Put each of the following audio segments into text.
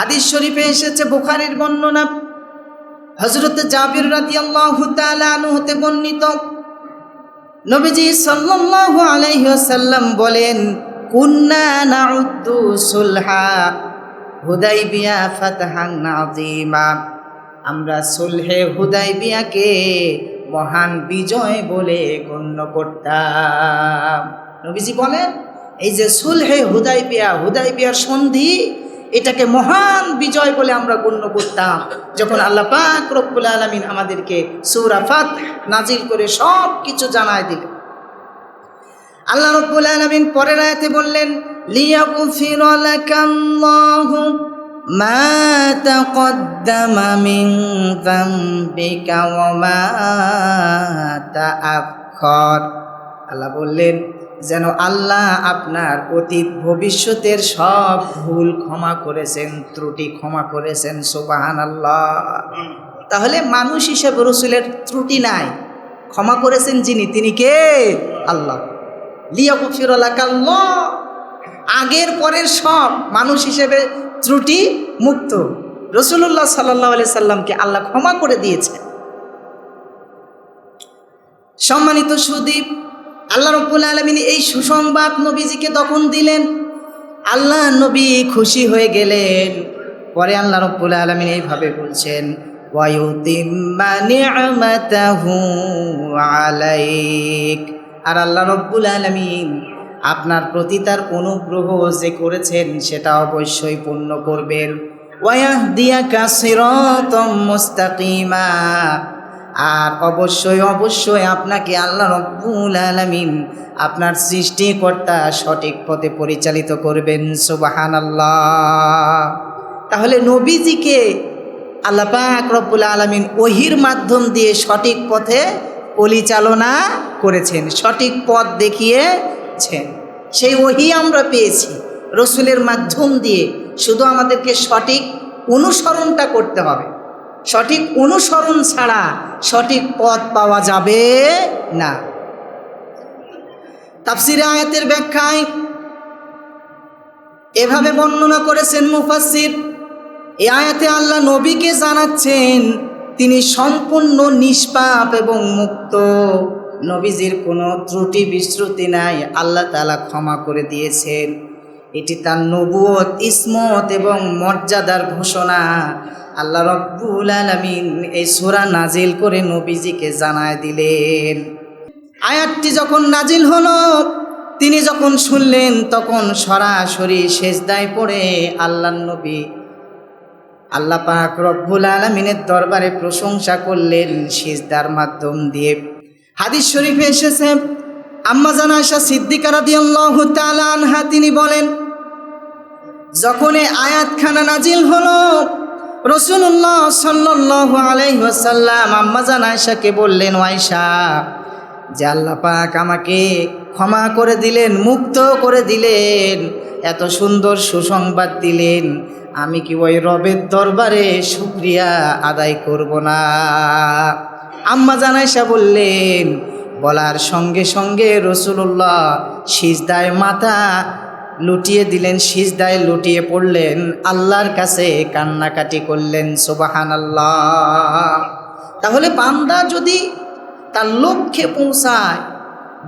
হাদিস শরীফে এসেছে বুখারির বর্ণনা। হজরত জাবির রাদিয়াল্লাহু তাআলা আনহু হতে বর্ণিত। নবীজি সাল্লাল্লাহু আলাইহি ওয়াসাল্লাম বলেন, কুন্না সুলহা হুদাইবিয়া ফাতহান আযীমা। আমরা সুলহে হুদাইবিয়াকে মহান বিজয় বলে গণ্য করতাম। নবীজি বলেন, এই যে সুলহে হুদাইবিয়া, হুদাইবিয়ার সন্ধি এটাকে মহান বিজয় বলে আমরা গণ্য করতাম। যখন আল্লাহ পাক রব্বুল আলমিন আমাদেরকে সৌরাফাত নাজিল করে সব কিছু জানায় দিল আল্লাহ রব্বুল আলমিন পরের আয়াতে বললেন মা আল্লাহ বললেন, যেন আল্লাহ আপনার অতীত ভবিষ্যতের সব ভুল ক্ষমা করেছেন, ত্রুটি ক্ষমা করেছেন সুবাহান আল্লাহ তাহলে মানুষ হিসেবে রসুলের ত্রুটি নাই। ক্ষমা করেছেন যিনি, তিনি কে? আল্লাহ। লিয়াকুফিরাল্লাহ আগের পরের সব মানুষ হিসেবে ত্রুটি মুক্ত। রসুল্লাহ সাল্লাহ সাল্লামকে আল্লাহ ক্ষমা করে দিয়েছে সম্মানিত সুদীপ আল্লাহ রব্বুল আলমিন এই সুসংবাদ নবীজিকে তখন দিলেন। আল্লাহ নবী খুশি হয়ে গেলেন। পরে আল্লাহ রব্বুল আলমিন এইভাবে বলছেন আলাইক। আর আল্লাহ রব্বুল আলমিন আপনার প্রতি তার অনুগ্রহ যে করেছেন, সেটা অবশ্যই পূর্ণ করবেন। ওয়াহ দিয়া কাসিরতম মুস্তাকিমা। আর অবশ্যই অবশ্যই আপনাকে আল্লাহ রব্বুল আলমিন আপনার সৃষ্টিকর্তা সঠিক পথে পরিচালিত করবেন সুবাহান আল্লাহ তাহলে নবীজিকে আল্লাহ পাক রব্বুল আলমিন ওহির মাধ্যম দিয়ে সঠিক পথে পরিচালনা করেছেন, সঠিক পথ দেখিয়েছেন। সেই ওহি আমরা পেয়েছি রসুলের মাধ্যম দিয়ে। শুধু আমাদেরকে সঠিক অনুসরণটা করতে হবে। সঠিক অনুসরণ ছাড়া সঠিক পথ পাওয়া যাবে না। তাফসিরে আয়াতের ব্যাখ্যায় এভাবে বর্ণনা করেছেন মুফাসির এ আয়াতে আল্লাহ নবীকে জানাচ্ছেন, তিনি সম্পূর্ণ নিষ্পাপ এবং মুক্ত। নবীজির কোনো ত্রুটি, বিশ্রুতি নাই, আল্লাহ তালা ক্ষমা করে দিয়েছেন। এটি তার নবুয়ত, ইসমত এবং মর্যাদার ঘোষণা। আল্লাহ রব্বুল আলমিন এই সোরা নাজিল করে নবীজিকে জানায় দিলেন। আয়াতটি যখন নাজিল হলো, তিনি যখন শুনলেন, তখন সরাসরি শেষদায় পড়ে আল্লাহ নবী আল্লাহ পাক রব্বুল আলমিনের দরবারে প্রশংসা করলেন শেষদার মাধ্যম দিয়ে। হাদিস শরীফে এসেছে, আম্মা জানা আশা সিদ্দিকারা আনহা, তিনি বলেন যখন এই আয়াতখানা নাজিল হলো রসুল্লাহ সাল্লাহ আলাইসাল্লাম আম্মাজান আয়সাকে বললেন ওয়াইশা যে আল্লাহ পাক আমাকে ক্ষমা করে দিলেন, মুক্ত করে দিলেন, এত সুন্দর সুসংবাদ দিলেন, আমি কি ওই রবের দরবারে শুক্রিয়া আদায় করব না? আম্মা জানাইসা বললেন, বলার সঙ্গে সঙ্গে রসুল্লাহ সিজদায় মাথা লুটিয়ে দিলেন, সিজদায় লুটিয়ে পড়লেন, আল্লাহর কাছে কান্নাকাটি করলেন সুবাহান আল্লাহ তাহলে বান্দা যদি তার লক্ষ্যে পৌঁছায়,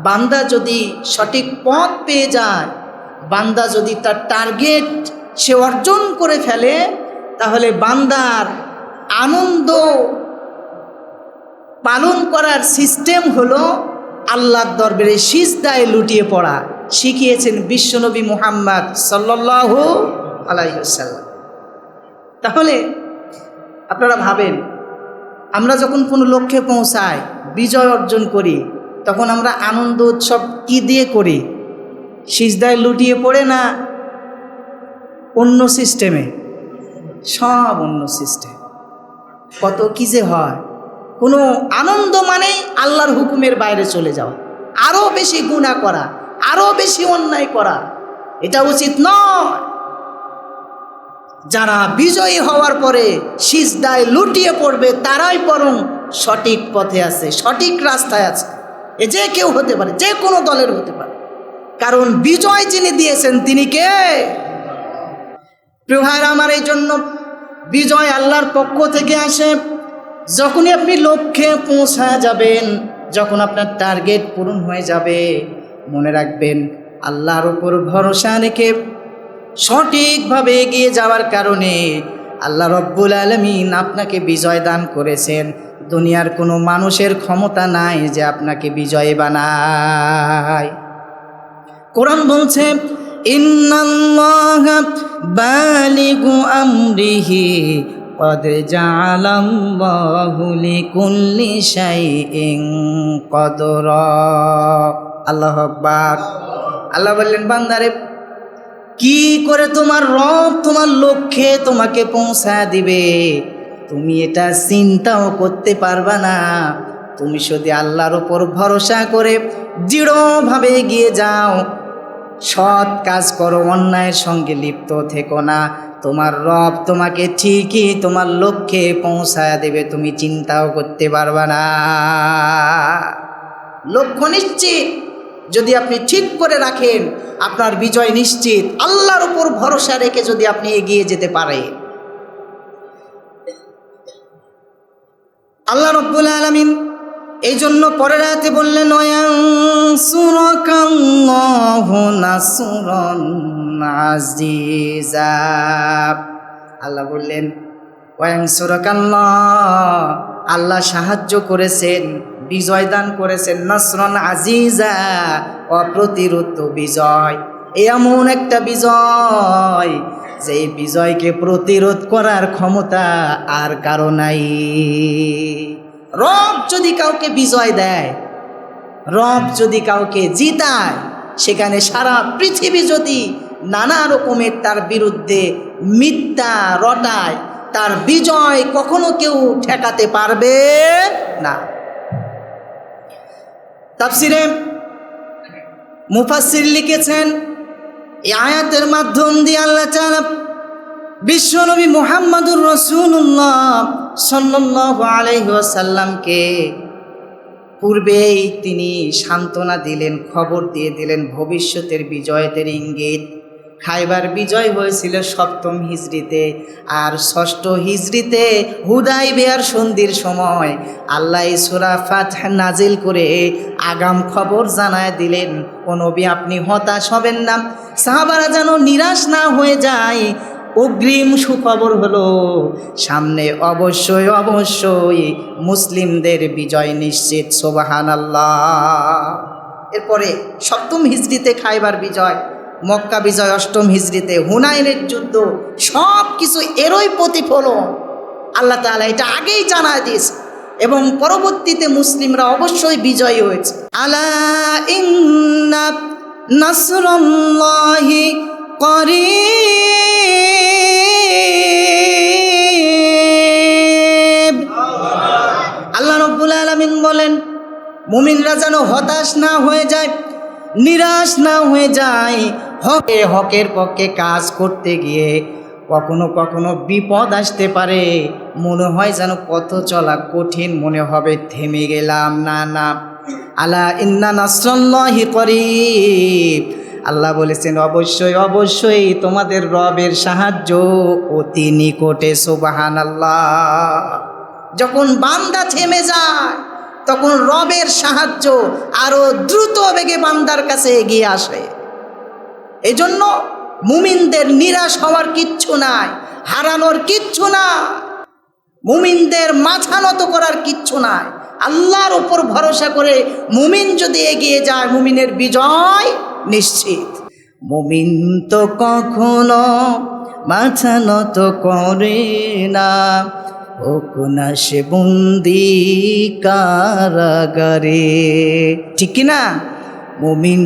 বান্দা যদি সঠিক পথ পেয়ে যায়, বান্দা যদি তার টার্গেট সে অর্জন করে ফেলে, তাহলে বান্দার আনন্দ পালন করার সিস্টেম হলো আল্লাহর দরবারে সিজদায় লুটিয়ে পড়া। শিখিয়েছেন বিশ্বনবী মুহাম্মদ সাল্লাহ আলাইসাল্লাম তাহলে আপনারা ভাবেন, আমরা যখন কোনো লক্ষ্যে পৌঁছাই, বিজয় অর্জন করি, তখন আমরা আনন্দ উৎসব কী দিয়ে করি? সিজদায় লুটিয়ে পড়ে না অন্য সিস্টেমে সব অন্য সিস্টেম কত কী যে হয়। কোনো আনন্দ মানেই আল্লাহর হুকুমের বাইরে চলে যাওয়া। আরও বেশি গুণা করা। আরও বেশি অন্যায় করা, এটা উচিত নয়। যারা বিজয়ী হওয়ার পরে সিজদায় লুটিয়ে পড়বে, তারাই বরং সঠিক পথে আছে, সঠিক রাস্তায় আছে। এ যে কেউ হতে পারে, যে কোনো দলের হতে পারে। কারণ বিজয় যিনি দিয়েছেন, তিনি কে? প্রিয় আমার এই জন্য বিজয় আল্লাহর পক্ষ থেকে আসে। যখনই আপনি লক্ষ্যে পৌঁছা যাবেন, যখন আপনার টার্গেট পূরণ হয়ে যাবে মনে রাখবেন আল্লাহর উপর ভরসা রেখে সঠিকভাবে এগিয়ে যাওয়ার কারণে আল্লাহ রব্বুল আলমিন আপনাকে বিজয় দান করেছেন দুনিয়ার কোনো মানুষের ক্ষমতা নাই যে আপনাকে বিজয় বানায় কোরআন বলছে ইন্নাল্লাহ বালিগু আমরিহি قد جعل الله لكل شيء قدرا আল্লাহ আকবার। আল্লাহ বললেন, বান্দারে, কি করে তোমার রব তোমার লক্ষ্যে তোমাকে পৌঁছায় দিবে? তুমি এটা চিন্তাও করতে পারবা না। তুমি শুধু আল্লাহর ওপর ভরসা করে দৃঢ়ভাবে এগিয়ে যাও, সৎ কাজ করো, অন্যায়ের সঙ্গে লিপ্ত থেকো না। তোমার রব তোমাকে ঠিকই তোমার লক্ষ্যে পৌঁছায় দেবে, তুমি চিন্তাও করতে পারবা না। লক্ষ্য নিশ্চিত। যদি আপনি ঠিক করে রাখেন, আপনার বিজয় নিশ্চিত। আল্লাহর উপর ভরসা রেখে যদি আপনি এগিয়ে যেতে পারে আল্লাহ রব্বুল আলমিন এই জন্য পরের রাতে বললেন আল্লাহ বললেন ওয়াং আল্লাহ সাহায্য করেছেন। বিজয় দান করেছেন। নসরন আজিজা অপ্রতিরোধ বিজয়। এমন একটা বিজয় যে বিজয়কে প্রতিরোধ করার ক্ষমতা আর কারও নাই। রব যদি কাউকে বিজয় দেয়, রব যদি কাউকে জিতায়, সেখানে সারা পৃথিবী যদি নানা রকমের তার বিরুদ্ধে মিথ্যা রটায়, তার বিজয় কখনো কেউ ঠেকাতে পারবে না। তাফসিরে মুফাসির লিখেছেন, এই আয়াতের মাধ্যম দিয়ে আল্লাহ চালা বিশ্বনবী মোহাম্মদুর রসুল্লাহ সাল্লাহ আলহ্লামকে পূর্বেই তিনি সান্ত্বনা দিলেন, খবর দিয়ে দিলেন, ভবিষ্যতের বিজয়তের ইঙ্গিত। খাইবার বিজয় হয়েছিল সপ্তম হিজড়িতে। আর ষষ্ঠ হিজড়িতে হুদাই বেয়ার সন্ধির সময় আল্লাহ সুরা নাজিল করে আগাম খবর জানায় দিলেন, ও নবী, আপনি হতাশ হবেন না। সাহাবারা যেন নিরাশ না হয়ে যায়। অগ্রিম সুখবর হলো, সামনে অবশ্যই অবশ্যই মুসলিমদের বিজয় নিশ্চিত সোবাহান আল্লাহ এরপরে সপ্তম হিজড়িতে খাইবার বিজয়। মক্কা বিজয় অষ্টম হিজড়িতে হুনাইনের যুদ্ধ সব কিছু এরই প্রতিফলন। আল্লাহ তালা এটা আগেই জানা দিয়েছে। এবং পরবর্তীতে মুসলিমরা অবশ্যই বিজয়ী হয়েছে। আলা করিব। আল্লাহ রব্বুল আলমিন বলেন, মুমিনরা যেন হতাশ না হয়ে যায়, নিরাশ না হয়ে যায় হকে হকের পক্ষে কাজ করতে গিয়ে কখনো কখনো বিপদ আসতে পারে। মনে হয় যেন পথ চলা কঠিন মনে হবে, থেমে গেলাম। না না। আলা ইন্না নাসরাল্লাহি করিব। আল্লাহ বলেছেন, অবশ্যই অবশ্যই তোমাদের রবের সাহায্য অতি নিকটে সুবাহান আল্লাহ যখন বান্দা থেমে যায়, তখন রবের সাহায্য আরও দ্রুত বেগে বান্দার কাছে এগিয়ে আসে। এই জন্য মুমিনদের নিরাশ হওয়ার কিচ্ছু নাই, হারানোর কিচ্ছু না। মুমিনদের মাথা নত করার কিচ্ছু নাই। আল্লাহর উপর ভরসা করে মুমিন যদি এগিয়ে যায়, মুমিনের বিজয় নিশ্চিত। মুমিন তো কখনো মাথা নত করে না। হোক না সে বন্দি কারাগারে। ঠিক না মুমিন